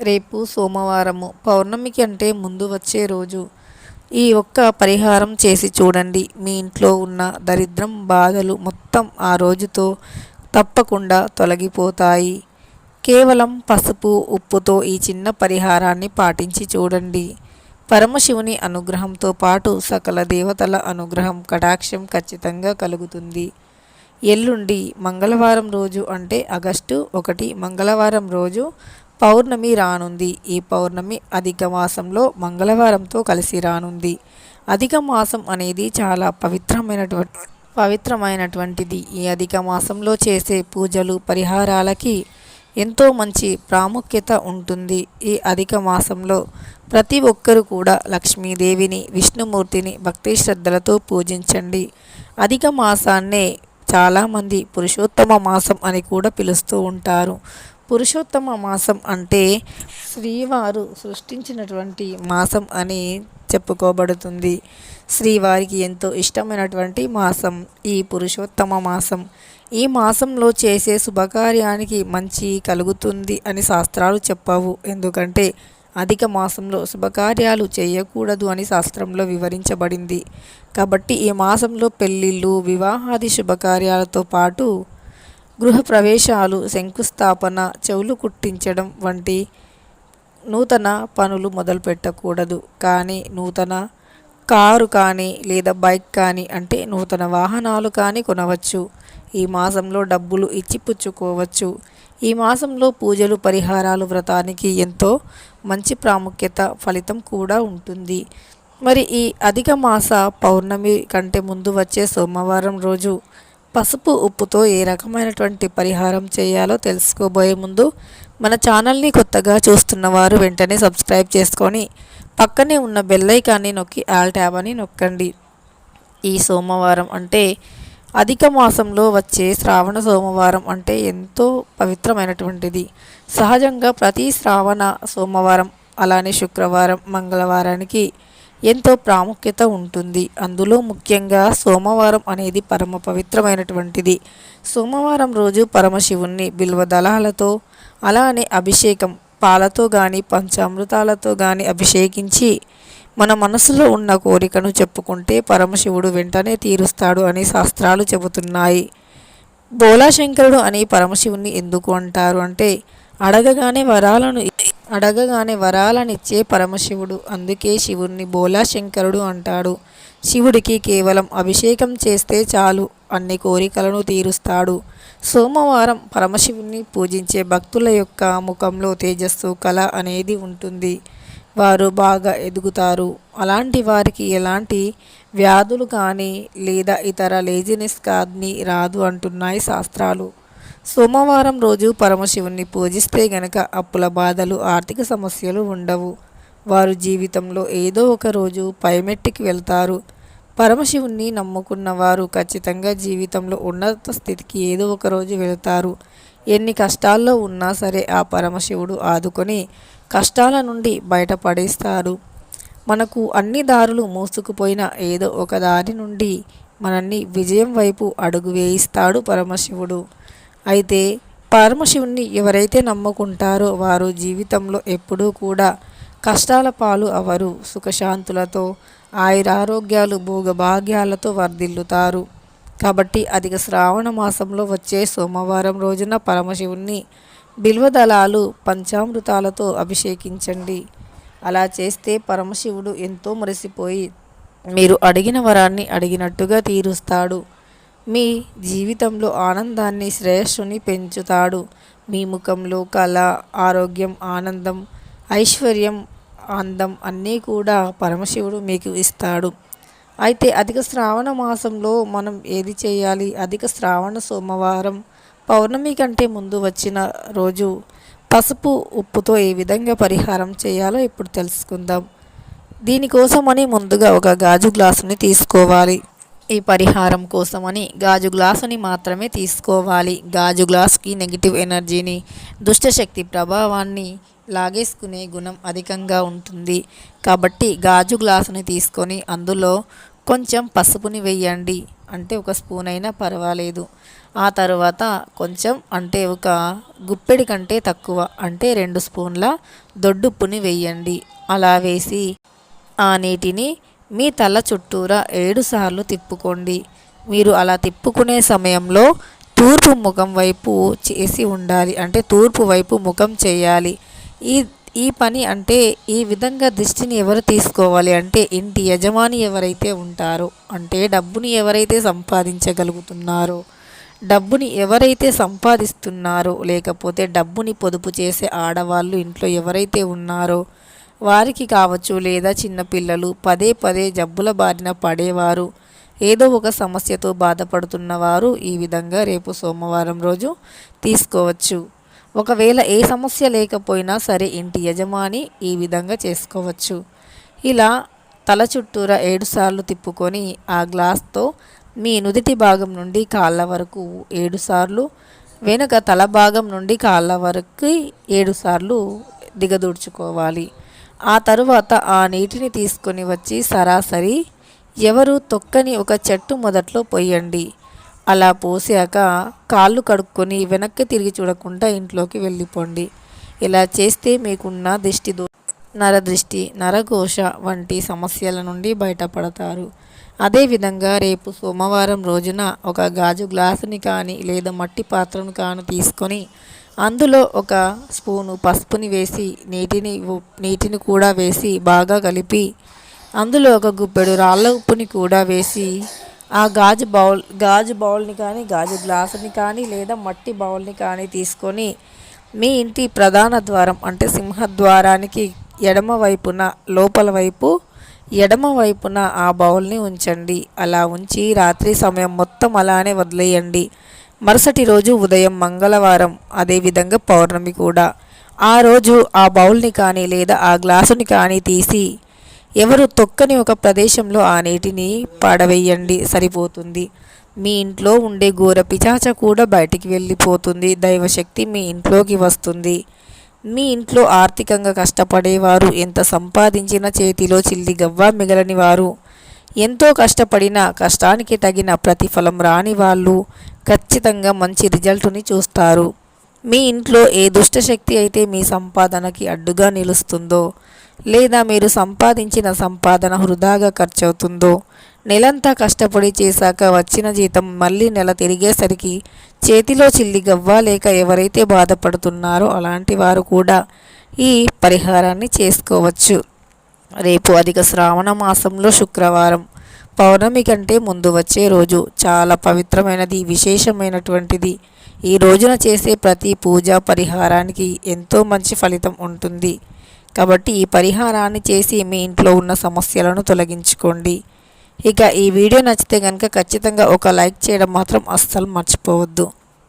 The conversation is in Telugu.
రేపు సోమవారము. పౌర్ణమికి అంటే ముందు వచ్చే రోజు. ఈ ఒక్క పరిహారం చేసి చూడండి. మీ ఇంట్లో ఉన్న దరిద్రం బాధలు మొత్తం ఆ రోజుతో తప్పకుండా తొలగిపోతాయి. కేవలం పసుపు ఉప్పుతో ఈ చిన్న పరిహారాన్ని పాటించి చూడండి. పరమశివుని అనుగ్రహంతో పాటు సకల దేవతల అనుగ్రహం కటాక్షం ఖచ్చితంగా కలుగుతుంది. ఎల్లుండి మంగళవారం రోజు అంటే ఆగస్టు ఒకటి మంగళవారం రోజు పౌర్ణమి రానుంది. ఈ పౌర్ణమి అధిక మాసంలో మంగళవారంతో కలిసి రానుంది. అధిక మాసం అనేది చాలా పవిత్రమైనటువంటి పవిత్రమైనటువంటిది. ఈ అధిక మాసంలో చేసే పూజలు పరిహారాలకి ఎంతో మంచి ప్రాముఖ్యత ఉంటుంది. ఈ అధిక మాసంలో ప్రతి ఒక్కరూ కూడా లక్ష్మీదేవిని విష్ణుమూర్తిని భక్తి శ్రద్ధలతో పూజించండి. అధిక మాసాన్నే చాలామంది పురుషోత్తమ మాసం అని కూడా పిలుస్తూ ఉంటారు. పురుషోత్తమ మాసం అంటే శ్రీవారు సృష్టించినటువంటి మాసం అని చెప్పుకోబడుతుంది. శ్రీవారికి ఎంతో ఇష్టమైనటువంటి మాసం ఈ పురుషోత్తమ మాసం. ఈ మాసంలో చేసే శుభకార్యానికి మంచి కలుగుతుంది అని శాస్త్రాలు చెప్పవు. ఎందుకంటే అధిక మాసంలో శుభకార్యాలు చేయకూడదు అని శాస్త్రంలో వివరించబడింది. కాబట్టి ఈ మాసంలో పెళ్ళిళ్ళు వివాహాది శుభకార్యాలతో పాటు గృహప్రవేశాలు శంకుస్థాపన చెవులు కుట్టించడం వంటి నూతన పనులు మొదలుపెట్టకూడదు. కానీ నూతన కారు కానీ లేదా బైక్ కానీ అంటే నూతన వాహనాలు కానీ కొనవచ్చు. ఈ మాసంలో డబ్బులు ఇచ్చి పుచ్చుకోవచ్చు ఈ మాసంలో పూజలు పరిహారాలు వ్రతానికి ఎంతో మంచి ప్రాముఖ్యత ఫలితం కూడా ఉంటుంది. మరి ఈ అధిక మాస పౌర్ణమి కంటే ముందు వచ్చే సోమవారం రోజు పసుపు ఉప్పుతో ఏ రకమైనటువంటి పరిహారం చేయాలో తెలుసుకోబోయే ముందు మన ఛానల్ని కొత్తగా చూస్తున్న వారు వెంటనే సబ్స్క్రైబ్ చేసుకొని పక్కనే ఉన్న బెల్లైకాన్ని నొక్కి ఆల్ ట్యాబ్ అని నొక్కండి. ఈ సోమవారం అంటే అధిక మాసంలో వచ్చే శ్రావణ సోమవారం అంటే ఎంతో పవిత్రమైనటువంటిది. సహజంగా ప్రతి శ్రావణ సోమవారం అలానే శుక్రవారం మంగళవారానికి ఎంతో ప్రాముఖ్యత ఉంటుంది. అందులో ముఖ్యంగా సోమవారం అనేది పరమ పవిత్రమైనటువంటిది. సోమవారం రోజు పరమశివుణ్ణి బిల్వ దళాలతో అలానే అభిషేకం పాలతో కానీ పంచామృతాలతో కానీ అభిషేకించి మన మనసులో ఉన్న కోరికను చెప్పుకుంటే పరమశివుడు వెంటనే తీరుస్తాడు అని శాస్త్రాలు చెబుతున్నాయి. బోలాశంకరుడు అని పరమశివుణ్ణి ఎందుకు అంటారు అంటే అడగగానే వరాలను అడగగానే వరాలనిచ్చే పరమశివుడు అందుకే శివుణ్ణి బోలాశంకరుడు అంటాడు. శివుడికి కేవలం అభిషేకం చేస్తే చాలు అన్ని కోరికలను తీరుస్తాడు. సోమవారం పరమశివుణ్ణి పూజించే భక్తుల యొక్క ముఖంలో తేజస్సు కళ అనేది ఉంటుంది. వారు బాగా ఎదుగుతారు. అలాంటి వారికి ఎలాంటి వ్యాధులు కానీ లేదా ఇతర లేజినెస్ కానీ రాదు అంటున్నాయి శాస్త్రాలు. సోమవారం రోజు పరమశివుణ్ణి పూజిస్తే గనక అప్పుల బాధలు ఆర్థిక సమస్యలు ఉండవు. వారు జీవితంలో ఏదో ఒక రోజు పైమెట్టికి వెళ్తారు. పరమశివుణ్ణి నమ్ముకున్న వారు ఖచ్చితంగా జీవితంలో ఉన్నత స్థితికి ఏదో ఒక రోజు వెళతారు. ఎన్ని కష్టాల్లో ఉన్నా సరే ఆ పరమశివుడు ఆదుకొని కష్టాల నుండి బయటపడేస్తారు. మనకు అన్ని దారులు మూసుకుపోయిన ఏదో ఒక దారి నుండి మనల్ని విజయం వైపు అడుగు వేయిస్తాడు పరమశివుడు. అయితే పరమశివుణ్ణి ఎవరైతే నమ్ముకుంటారో వారు జీవితంలో ఎప్పుడూ కూడా కష్టాల పాలు అవరు సుఖశాంతులతో ఆయురారోగ్యాలు భోగభాగ్యాలతో వర్ధిల్లుతారు. కాబట్టి అధిక శ్రావణ మాసంలో వచ్చే సోమవారం రోజున పరమశివుణ్ణి బిల్వదళాలు పంచామృతాలతో అభిషేకించండి. అలా చేస్తే పరమశివుడు ఎంతో మురిసిపోయి మీరు అడిగిన వరాన్ని అడిగినట్టుగా తీరుస్తాడు. మీ జీవితంలో ఆనందాన్ని శ్రేయస్సుని పెంచుతాడు. మీ ముఖంలో కళ ఆరోగ్యం ఆనందం ఐశ్వర్యం అందం అన్నీ కూడా పరమశివుడు మీకు ఇస్తాడు. అయితే అధిక శ్రావణ మాసంలో మనం ఏది చేయాలి? అధిక శ్రావణ సోమవారం పౌర్ణమి కంటే ముందు వచ్చిన రోజు పసుపు ఉప్పుతో ఏ విధంగా పరిహారం చేయాలో ఇప్పుడు తెలుసుకుందాం. దీనికోసమని ముందుగా ఒక గాజు గ్లాసుని తీసుకోవాలి. ఈ పరిహారం కోసమని గాజు గ్లాసుని మాత్రమే తీసుకోవాలి. గాజు గ్లాస్కి నెగిటివ్ ఎనర్జీని దుష్టశక్తి ప్రభావాన్ని లాగేసుకునే గుణం అధికంగా ఉంటుంది. కాబట్టి గాజు గ్లాసుని తీసుకొని అందులో కొంచెం పసుపుని వేయండి. అంటే ఒక స్పూన్ అయినా పర్వాలేదు. ఆ తర్వాత కొంచెం అంటే ఒక గుప్పెడి కంటే తక్కువ అంటే రెండు స్పూన్ల దొడ్డుప్పుని వేయండి. అలా వేసి ఆ నీటిని మీ తల చుట్టూరా ఏడుసార్లు తిప్పుకోండి. మీరు అలా తిప్పుకునే సమయంలో తూర్పు ముఖం వైపు చేసి ఉండాలి. అంటే తూర్పు వైపు ముఖం చేయాలి. ఈ ఈ పని అంటే ఈ విధంగా దృష్టిని ఎవరు తీసుకోవాలి? అంటే ఇంటి యజమాని ఎవరైతే ఉంటారో అంటే డబ్బుని ఎవరైతే సంపాదించగలుగుతున్నారో డబ్బుని ఎవరైతే సంపాదిస్తున్నారో లేకపోతే డబ్బుని పొదుపు చేసే ఆడవాళ్ళు ఇంట్లో ఎవరైతే ఉన్నారో వారికి కావచ్చు లేదా చిన్నపిల్లలు పదే పదే జబ్బుల బారిన పడేవారు. ఏదో ఒక సమస్యతో బాధపడుతున్న వారు ఈ విధంగా రేపు సోమవారం రోజు తీసుకోవచ్చు. ఒకవేళ ఏ సమస్య లేకపోయినా సరే ఇంటి యజమాని ఈ విధంగా చేసుకోవచ్చు. ఇలా తల చుట్టూరా ఏడుసార్లు తిప్పుకొని ఆ గ్లాస్తో మీ నుదిటి భాగం నుండి కాళ్ళ వరకు ఏడుసార్లు వెనుక తల భాగం నుండి కాళ్ళ వరకు ఏడుసార్లు దిగదూడ్చుకోవాలి ఆ తరువాత ఆ నీటిని తీసుకొని వచ్చి సరాసరి ఎవరు తొక్కని ఒక చెట్టు మొదట్లో పోయండి అలా పోసాక కాళ్ళు కడుక్కొని వెనక్కి తిరిగి చూడకుండా ఇంట్లోకి వెళ్ళిపోండి. ఇలా చేస్తే మీకున్న దిష్టి దో నరదృష్టి నరఘోష వంటి సమస్యల నుండి బయటపడతారు. అదేవిధంగా రేపు సోమవారం రోజున ఒక గాజు గ్లాసుని కానీ లేదా మట్టి పాత్రను కానీ తీసుకొని అందులో ఒక స్పూను పసుపుని వేసి నీటిని నీటిని కూడా వేసి బాగా కలిపి అందులో ఒక గుప్పెడు రాళ్ళ ఉప్పుని కూడా వేసి ఆ గాజు బౌల్ గాజు బౌల్ని కానీ గాజు గ్లాసుని కానీ లేదా మట్టి బౌల్ని కానీ తీసుకొని మీ ఇంటి ప్రధాన ద్వారం అంటే సింహద్వారానికి ఎడమ వైపున లోపల వైపు ఎడమ వైపున ఆ బౌల్ని ఉంచండి. అలా ఉంచి రాత్రి సమయం మొత్తం అలానే వదిలేయండి. మరుసటి రోజు ఉదయం మంగళవారం అదేవిధంగా పౌర్ణమి కూడా. ఆ రోజు ఆ బౌల్ని కానీ లేదా ఆ గ్లాసుని కానీ తీసి ఎవరు తొక్కని ఒక ప్రదేశంలో ఆ నీటిని పాడవేయండి సరిపోతుంది. మీ ఇంట్లో ఉండే ఘోర పిచాచ కూడా బయటికి వెళ్ళిపోతుంది దైవశక్తి మీ ఇంట్లోకి వస్తుంది. మీ ఇంట్లో ఆర్థికంగా కష్టపడేవారు ఎంత సంపాదించిన చేతిలో చిల్లి గవ్వ మిగలని వారు ఎంతో కష్టపడిన కష్టానికి తగిన ప్రతిఫలం రాని వాళ్ళు ఖచ్చితంగా మంచి రిజల్ట్ని చూస్తారు. మీ ఇంట్లో ఏ దుష్టశక్తి అయితే మీ సంపాదనకి అడ్డుగా నిలుస్తుందో లేదా మీరు సంపాదించిన సంపాదన వృధాగా ఖర్చవుతుందో నెలంతా కష్టపడి చేశాక వచ్చిన జీతం మళ్ళీ నెల తిరిగేసరికి చేతిలో చిల్లి గవ్వ లేక ఎవరైతే బాధపడుతున్నారో అలాంటి వారు కూడా ఈ పరిహారాన్ని చేసుకోవచ్చు. రేపు అధిక శ్రావణ మాసంలో శుక్రవారం. పౌర్ణమి కంటే ముందు వచ్చే రోజు. చాలా పవిత్రమైనది విశేషమైనటువంటిది. ఈ రోజున చేసే ప్రతి పూజ పరిహారానికి ఎంతో మంచి ఫలితం ఉంటుంది. కాబట్టి ఈ పరిహారాన్ని చేసి మీ ఇంట్లో ఉన్న సమస్యలను తొలగించుకోండి. ఇక ఈ వీడియో నచ్చితే కనుక ఖచ్చితంగా ఒక లైక్ చేయడం మాత్రం అస్సలు మర్చిపోవద్దు.